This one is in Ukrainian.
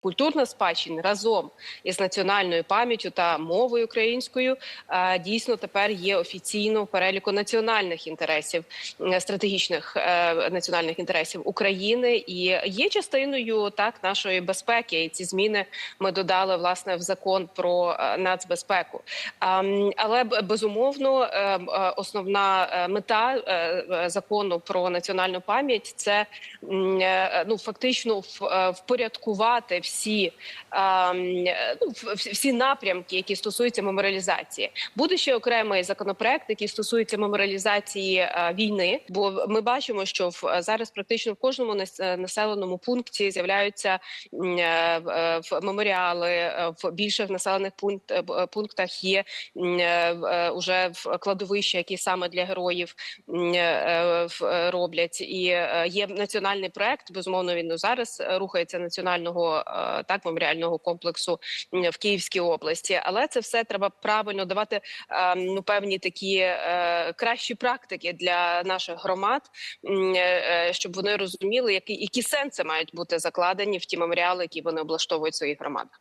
Культурна спадщина разом із національною пам'яттю та мовою українською дійсно тепер є офіційно в переліку національних інтересів стратегічних е, національних інтересів України і є частиною так нашої безпеки. І ці зміни ми додали власне в закон про е, нацбезпеку. Але безумовно е, основна мета закону про національну пам'ять це ну фактично впорядкувати всі, ну, всі напрямки, які стосуються меморіалізації. Буде ще окремий законопроект, який стосується меморіалізації е, війни. Бо ми бачимо, що в е, зараз практично в кожному е, населеному пункті з'являються меморіали в більших населених пункт, пунктах є м, е, в- кладовища, які саме для героїв роблять. І є національний проект. Безумовно, він зараз рухається національного так меморіального комплексу в Київській області. Але це все треба правильно давати е, ну певні такі е, кращі практики для наших громад, е, щоб вони розуміли, які, які сенси мають бути закладені в ті меморіали, які вони облаштовують в своїх громадах.